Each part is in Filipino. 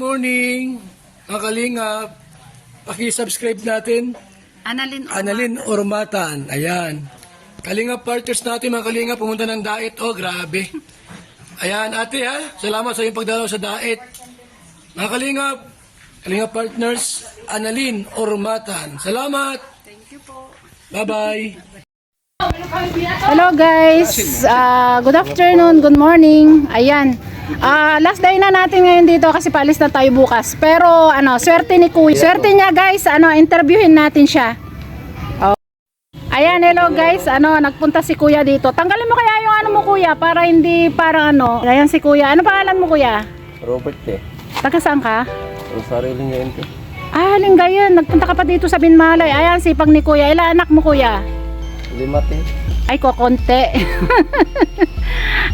morning, mga kalingap. Paki-subscribe natin, Annalyn Orma. Annalyn Ormatan. Ayan. Kalingap partners natin, mga kalingap, pumunta ng Daet. Oh, grabe. Ayan, ate ha. Salamat sa iyong pagdalaw sa Daet. Mga kalingap, kalingap partners, Annalyn Ormatan. Salamat. Thank you po. Bye-bye. Hello guys, Ah, good afternoon, good morning. Ayan. Ah, last day na natin ngayon dito kasi paalis na tayo bukas. Pero ano, swerte ni Kuya. Swerte niya guys, ano, interviewin natin siya. Oh. Ayan, hello guys. Ano, nagpunta si Kuya dito. Tanggalin mo kaya yung ano mo Kuya para hindi parang ano. Ayan si Kuya. Ano pangalan mo Kuya? Robert eh. Taga saan ka? Rosario Lingente. Ah, Lingayen. Nagpunta ka pa dito sa Binmalay. Ayan, sipag ni Kuya. Ilan anak mo Kuya? Limat eh. Ay, kokonte.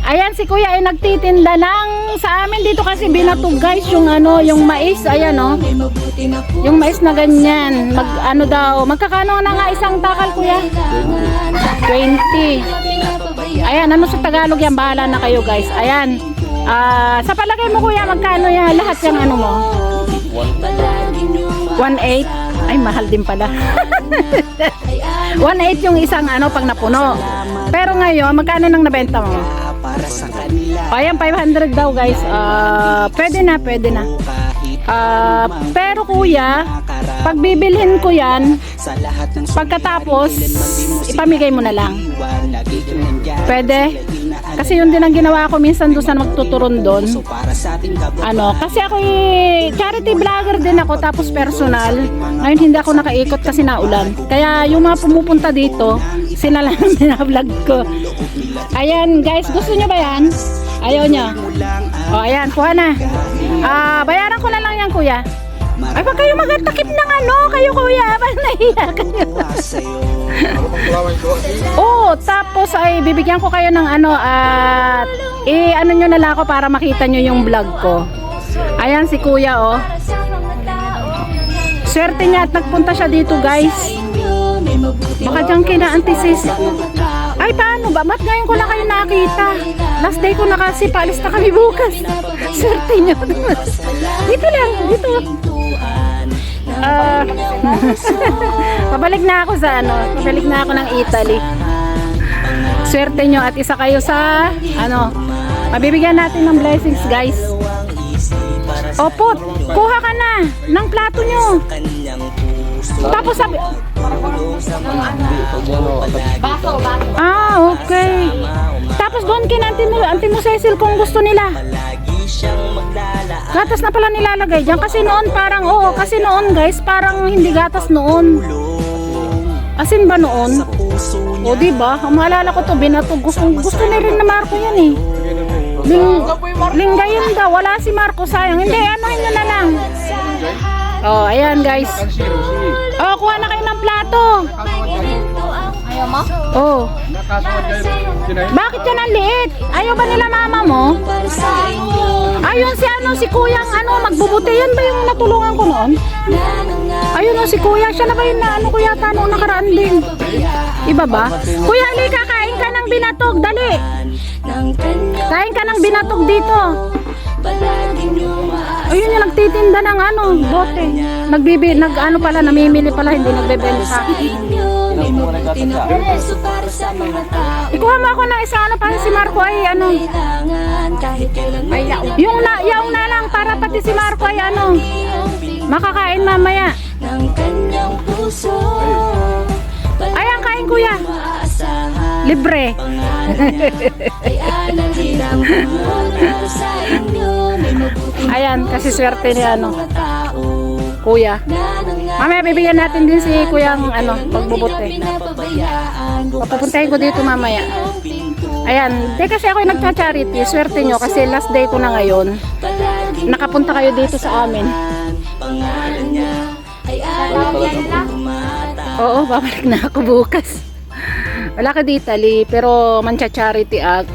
Ayan, si kuya ay nagtitinda lang sa amin dito kasi binatog guys yung ano, yung mais. Ayan oh. Yung mais na ganyan. Mag, ano daw, magkakano na nga isang takal kuya? 20. Ayan, ano sa Tagalog yan? Bahala na kayo guys. Ayan. Ah, sa palagay mo kuya, magkano yan? Lahat yung ano mo? 1.8. Ay, mahal din pala. 1.8 yung isang ano pag napuno. Pero ngayon, magkano nang nabenta mo? O, ayan, 500 daw guys. Ah, pwede na, pwede na. Ah, pero kuya, pag bibilhin ko yan, pagkatapos, ipamigay mo na lang. Pwede? Kasi yun din ang ginawa ko minsan doon sa magtuturon doon. Ano, kasi ako charity vlogger din ako tapos personal. Ngayon hindi ako nakaikot kasi naulan. Kaya yung mga pumupunta dito, sila lang ang binablog ko. Ayan guys, gusto nyo ba yan? Ayaw nyo? O ayan, kuha na. Ah, bayaran ko na lang yan kuya. Ay, wag kayo magtakip ng ano, kayo kuya. Parang nahiya kayo. Oo, tapos ay bibigyan ko kayo ng ano at eh ano nyo na lang ako para makita nyo yung vlog ko. Ayan si kuya oh. Swerte niya at nagpunta siya dito guys. Baka dyan kina antisis. Ay paano ba? Ba't ngayon ko na kayo nakita? Last day ko na kasi paalis na kami bukas. Swerte niyo. dito lang, dito. Pabalik na ako sa ano, pabalik na ako ng Italy. Swerte nyo at isa kayo sa ano, mabibigyan natin ng blessings guys. Opo, kuha ka na ng plato nyo. Tapos sabi, ah okay. Tapos doon kina Auntie mo, Auntie mo Cecil kung gusto nila. Gatas na pala nilalagay dyan kasi noon parang oo kasi noon guys parang hindi gatas noon. Asin ba noon? O di ba? Ang maalala ko to binatog gusto gusto na rin na Marco yan eh. Ling, linggayin daw wala si Marco sayang. Hindi ano nyo na lang. Oh, ayan guys. Oh, kuha na kayo ng plato. Ayaw mo? Oh. Bakit yan ang liit? Ayaw ba nila mama mo? Ayun si ano, si kuyang ano, magbubuti. Yan ba yung natulungan ko noon? Ayun o, si kuya. Siya na ba yung na, ano ko yata noong nakaraan din? Iba ba? Kuya, halika, kain ka ng binatog. Dali. Kain ka ng binatog dito. Ayun yung nagtitinda ng ano, bote. Nagbibi, nag ano pala, namimili pala, hindi nagbebenta. Ikuha mo ako ng isa ano para si Marco ay ano. Ay, yung na, yung na lang para pati si Marco ay ano. Makakain mamaya. Ayan, kain kuya. Libre. Ayan, kasi swerte ni ano. Kuya. Mamaya bibigyan natin din si kuyang ano, magbubuti. Papupuntahin ko dito mamaya. Ayan, di kasi ako yung nagcha-charity. Swerte nyo kasi last day ko na ngayon. Nakapunta kayo dito sa amin. Oo, babalik na ako bukas. Wala ka dito, Ali, pero mancha-charity act.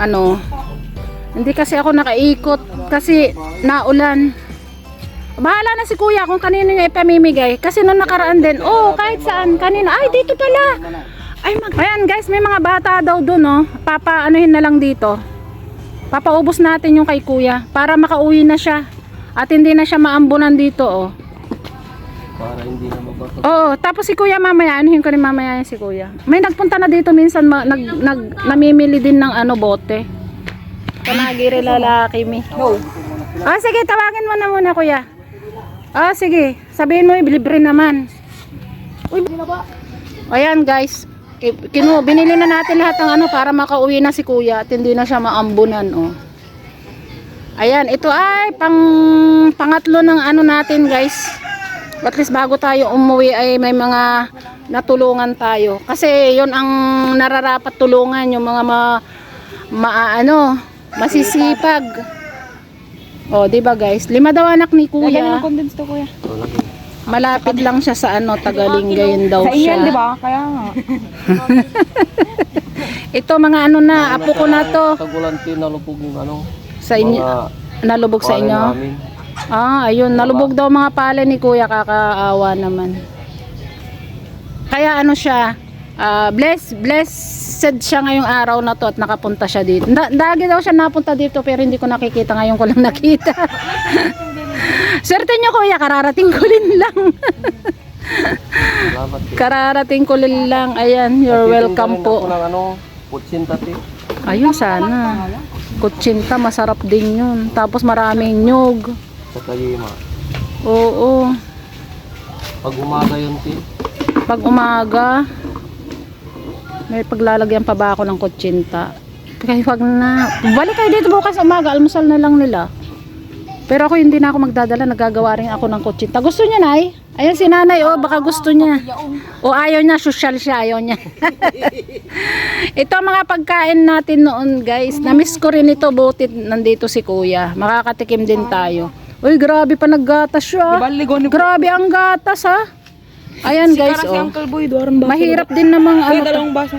Ano, hindi kasi ako nakaikot kasi naulan. Bahala na si kuya kung kanino niya ipamimigay. Kasi nung nakaraan din, oh, kahit saan, kanino. Ay, dito pala. Ay, mag Ayan guys, may mga bata daw doon, oh. Papa, anuhin na lang dito. Papaubos natin yung kay kuya para makauwi na siya. At hindi na siya maambunan dito oh. Para hindi na mabato. Oo, tapos si kuya mamaya, anuhin ko rin mamaya yan si kuya. May nagpunta na dito minsan, ma- nag, nag, namimili din ng ano, bote. Kanagiri lalaki mi. No. Ah, sige, tawagin mo na muna kuya. Ah, sige. Sabihin mo, libre naman. Uy, Ayan guys. Ki- Kinu, binili na natin lahat ng ano para makauwi na si kuya at hindi na siya maambunan, oh. Ayan, ito ay pang pangatlo ng ano natin, guys. At least bago tayo umuwi ay may mga natulungan tayo. Kasi yon ang nararapat tulungan yung mga ma, ma ano, masisipag. Oh, 'di ba guys? Lima daw anak ni Kuya. condense to kuya. Malapit lang siya sa ano, Tagalinggayon daw Sa inyan, siya. di ba? Kaya nga. Ito mga ano na, apo ko na to. Tagulan tinalupog yung ano. Sa inyo, nalubog sa inyo. namin. Ah, ayun, nalubog daw mga pala ni Kuya, kakaawa naman. Kaya ano siya, ah, bless, blessed siya ngayong araw na to at nakapunta siya dito. Da, dagi daw siya napunta dito pero hindi ko nakikita ngayon ko lang nakita. Swerte niyo Kuya, kararating ko din lang. Kararating ko din lang. Ayan, you're welcome rin po. Ano. Ayun sana. Kutsinta, masarap din yun. Tapos maraming nyug. Sa kayima. Oo. Pag umaga yun ti. Pag umaga, may paglalagyan pa ba ako ng kutsinta? Kaya wag na. Balik kayo dito bukas umaga, almusal na lang nila. Pero ako hindi na ako magdadala, nagagawa rin ako ng kutsinta. Gusto niya, Nay? Ayun si Nanay, oh, baka gusto niya. O ayaw niya, social siya, ayaw niya. ito mga pagkain natin noon, guys. Namiss ko rin ito, butit nandito si Kuya. Makakatikim din tayo. Uy, grabe pa naggatas siya. Di ba, ligo ni Grabe ang gatas, ha? Ayan, guys, si oh. Uncle Boy? Mahirap din namang Kaya ano, dalawang baso.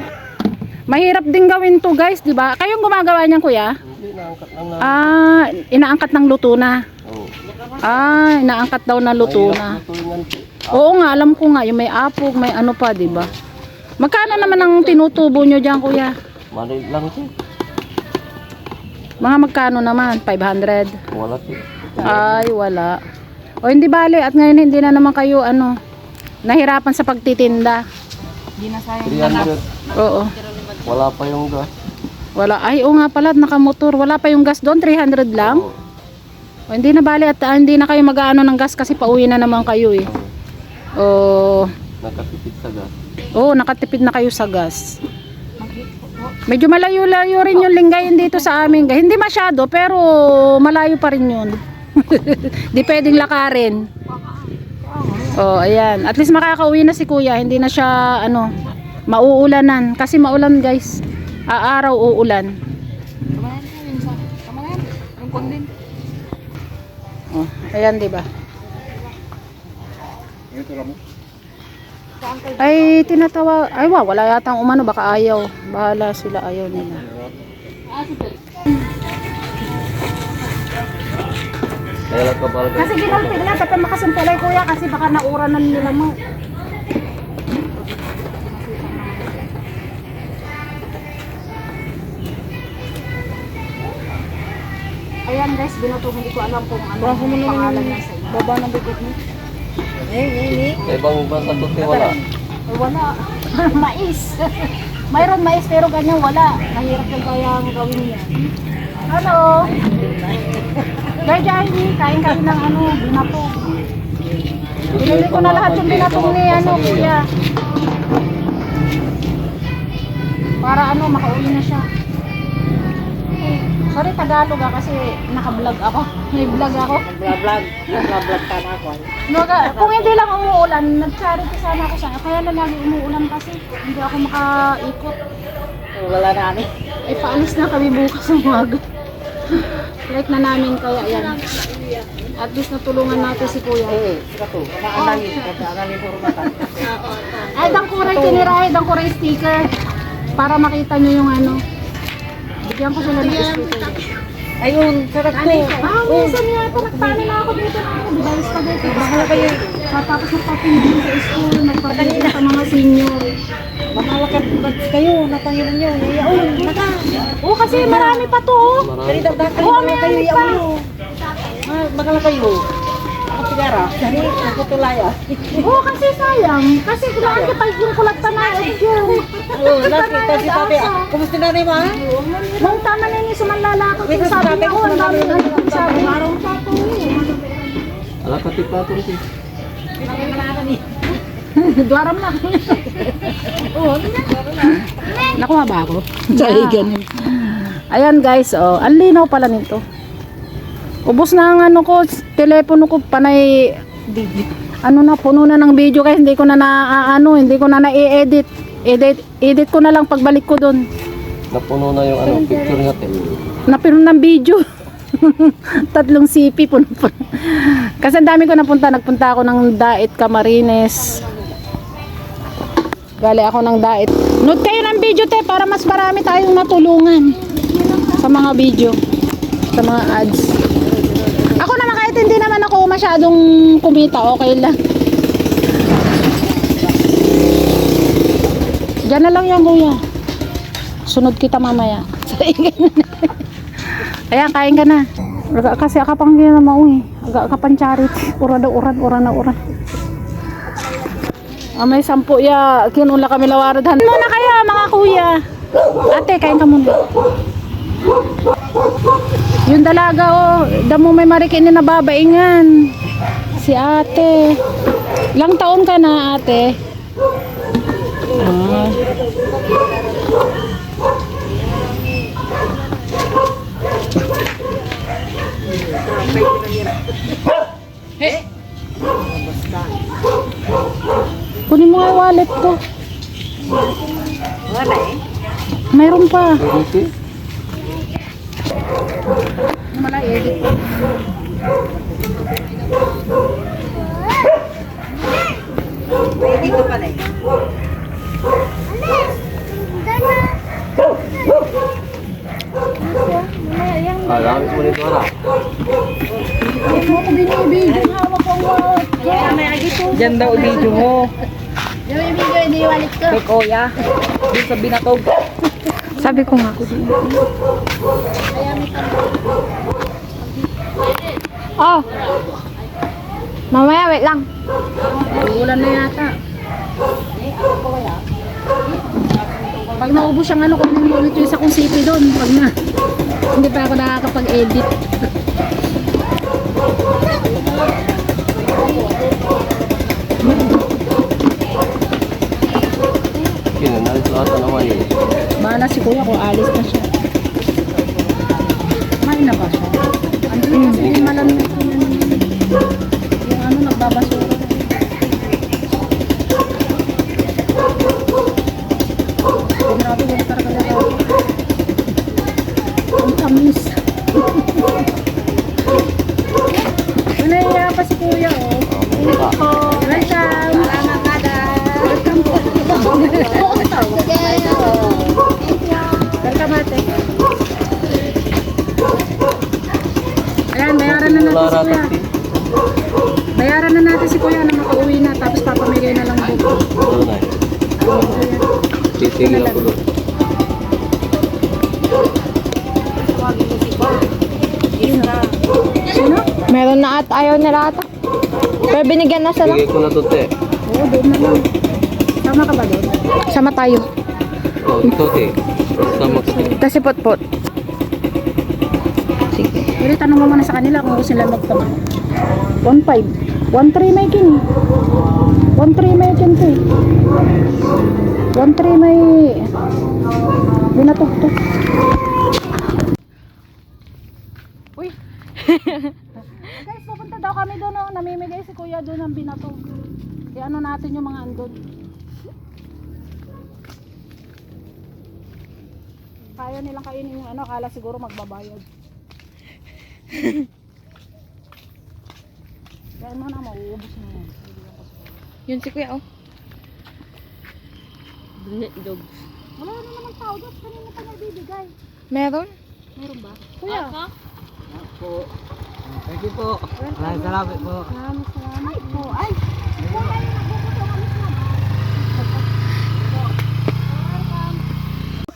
mahirap din gawin to guys, di ba? Kayong gumagawa niyan kuya? Hindi naangkat lang na. Ah, inaangkat ng luto na. Oh. Ah, inaangkat daw na luto na. Oo nga, alam ko nga, yung may apog, may ano pa, di ba? Magkano naman ang tinutubo nyo dyan kuya? Maliit lang ti. Mga magkano naman? 500? Wala ti. Ay, wala. O hindi bale, at ngayon hindi na naman kayo, ano, nahirapan sa pagtitinda. Di na sayang. 300. Oo. Wala pa yung gas. Wala. Ay, oo nga pala, nakamotor. Wala pa yung gas doon, 300 lang. Oo. O, hindi na bali at ah, hindi na kayo mag-aano ng gas kasi pauwi na naman kayo eh. O, Nakatipid sa gas. oh, nakatipid na kayo sa gas. Medyo malayo-layo rin yung linggayin dito sa amin. Hindi masyado pero malayo pa rin yun. Di pwedeng lakarin. Oh, ayan. At least makakauwi na si kuya. Hindi na siya, ano, mauulanan. Kasi maulan guys. Aaraw uulan. Oh, ayan, di ba? Ay, tinatawa. Ay, wow, wala yatang umano. Baka ayaw. Bahala sila. Ayaw nila. Kaya Kasi ginalpig na. Dapat makasimpalay, kuya. Kasi baka naura na nila mo. Ayan guys, binato hindi ko alam kung ano Baka mo naman pangalan yung sa baba ng bigot mo. Sa ibang bansa to ti wala. Eh, wala. mais. Mayroon mais pero ganyan wala. Mahirap yung kaya ang gawin niya. Hello. Kaya Jai, kain kami ng ano, binatong. Binili ko na lahat yung binatong ni ano, kuya. Para ano, makauwi na siya. Eh, Sorry Tagalog ah, kasi naka-vlog ako. May vlog ako. Vlog. Vlog ka na ako. Naga, kung hindi lang umuulan, nag-charity sana ako sa Kaya lang lagi umuulan kasi hindi ako makaikot. Wala na kami. Paalis na kami bukas ng umaga. Like na namin kaya yan. At least natulungan natin si kuya. Eh, sika to. Kumaalalin. Kumaalalin puro mata. Ay, dangkuray tinirahe, dangkuray sticker. Para makita nyo yung ano. Bigyan ko sila ng sticker. Ayun, sarap to. Ah, minsan yata nagtalo na ako dito na ano, di ba? Spaghetti. Bahala kayo. Tapos nagpapinigil sa school, nagpapinigil sa mga senior. Mamalakad ba't kayo, natanginan nyo, yayaon, naka. Oo, kasi marami pa to. oh. Marami. Kayo, Oo, mga may kayo, ano pa. yayaon. Ah, Magala kayo. Ako sigara, dahil nagputulaya. Oo, kasi sayang. Kasi kailangan kita yung kulat pa na yun. Oo, lagi, kasi sabi, kumusta na rin mo, ha? Nung tama na yung sumanlalakot, Wait, yung sabi niya, ko, oh, ang dami sabi ng sabi. Araw pa to. Ala Dwaram na. Oo, Nakuha ba ako? Sorry, ganun. Ayan guys, oh, ang linaw pala nito. Ubos na ang ano ko, telepono ko panay ano na puno na ng video kaya hindi ko na na ano, hindi ko na na-edit. Edit edit ko na lang pagbalik ko doon. Napuno na yung ano, picture natin. Napiro ng video. Tatlong CP puno. Kasi ang dami ko napunta. Nagpunta ako ng Dait Camarines. Gali ako ng Dait. Note kayo ng video te para mas marami tayong matulungan sa mga video. Sa mga ads. Ako naman kahit hindi naman ako masyadong kumita, okay lang. Diyan na lang yan kuya. Sunod kita mamaya. Ayan, kain ka na. Aga kasi akapang gina mo eh. Aga akapang charity. Ura daw uran, ura na uran. Ah, may sampu ya. Kinula kami lawaradhan. Muna kayo mga kuya. Ate, kain ka muna. Yung dalaga oh. Damo may marikin na nababaingan. Si ate. Ilang taon ka na ate? Ah. Kunin mo nga yung wallet ko. Wala eh. Mayroon pa. Mala edit ko. Pwede ka pala eh. Ah, langit mo nito. Huwag mo ko binibigyan. Hawak ko ang wallet. Diyan daw video mo. Yung ibigay, hindi wallet ko. Kay Kuya. Doon sa binatog. Sabi ko nga. Oh. Mamaya, wait lang. Ulan na yata. Pag naubos ang ano, kunin mo ulit yung isa kong sipi doon. Pag na, hindi pa ako nakakapag-edit. Kinalit lahat na naman yun. Bahala si kuya kung alis na siya. May na ba siya? Ano yung kasi yung malamig yung ano nagbabasura. Grabe, wala Meron na at ayaw nila ata. Pero binigyan na sila. Bigay ko na to te. Oo, doon na lang. Tama ka ba doon? Sama tayo. Oh, ito te. Sama te. Kasi pot-pot. Sige. Pero tanong mo muna sa kanila kung gusto nila magtama. 1.5. 1.3 may kin. 1.3 may kin to eh. 1.3 may binatugtog. Uy. Guys, pupunta daw kami doon. Oh. Namimigay si kuya doon ng binatog. I-ano natin yung mga andon. Kaya nilang kainin yung ano, kala siguro magbabayad. Kaya mo na, mauubos na yan. Yun si kuya, oh. Wala na naman tao doon. Kanina pa niya bibigay. Meron? Meron ba? Kuya. Thank you po. Ay, salamat po. Salamat, salamat po. Ay, wala na nagpupunta kami sa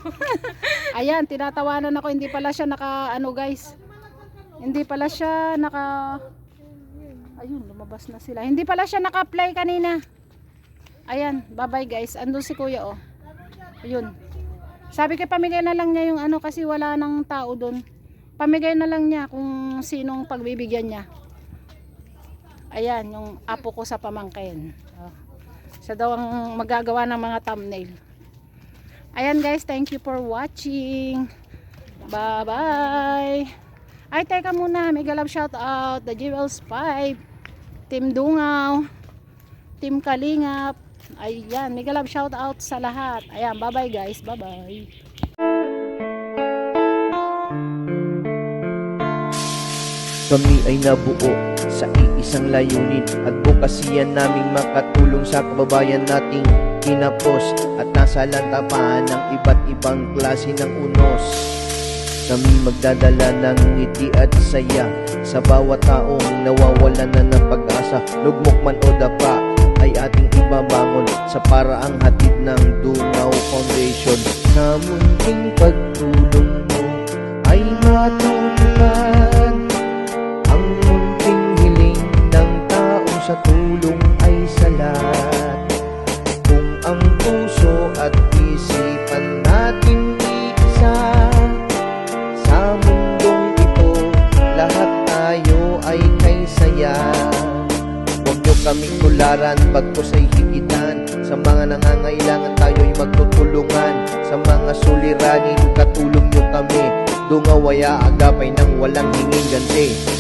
Ayan, tinatawanan ako. Hindi pala siya naka, ano guys. Hindi pala siya naka... Ayun, lumabas na sila. Hindi pala siya naka-apply kanina. Ayan, bye-bye guys. Andun si kuya oh. Ayun. Sabi ko pamigay na lang niya yung ano kasi wala nang tao doon. Pamigay na lang niya kung sinong pagbibigyan niya. Ayan, yung apo ko sa pamangkin. Oh. Siya daw ang magagawa ng mga thumbnail. Ayan guys, thank you for watching. Bye-bye. Ay, teka muna. Mega love shout out. The Jewels 5. Team Dungaw. Team Kalingap. Ayan, mega love shout out sa lahat. Ayan, bye-bye guys. Bye-bye. Kami ay nabuo sa iisang layunin Advokasya naming makatulong sa kababayan nating kinapos At nasa lantapan ng iba't ibang klase ng unos. Kami magdadala ng ngiti at saya Sa bawat taong nawawalan na ng pag-asa. Lugmok man o dapa ay ating ibabangon Sa paraang hatid ng Dungaw Foundation. Sa munting pagtulong mo ay matutupad sa tulong ay salat Kung ang puso at isipan natin iisa Sa mundong ito, lahat tayo ay kay saya. Huwag nyo kaming tularan, bagkos ay higitan. Sa mga nangangailangan tayo'y magtutulungan. Sa mga suliranin, katulong nyo kami. Dungawaya agapay ng walang hinging ganti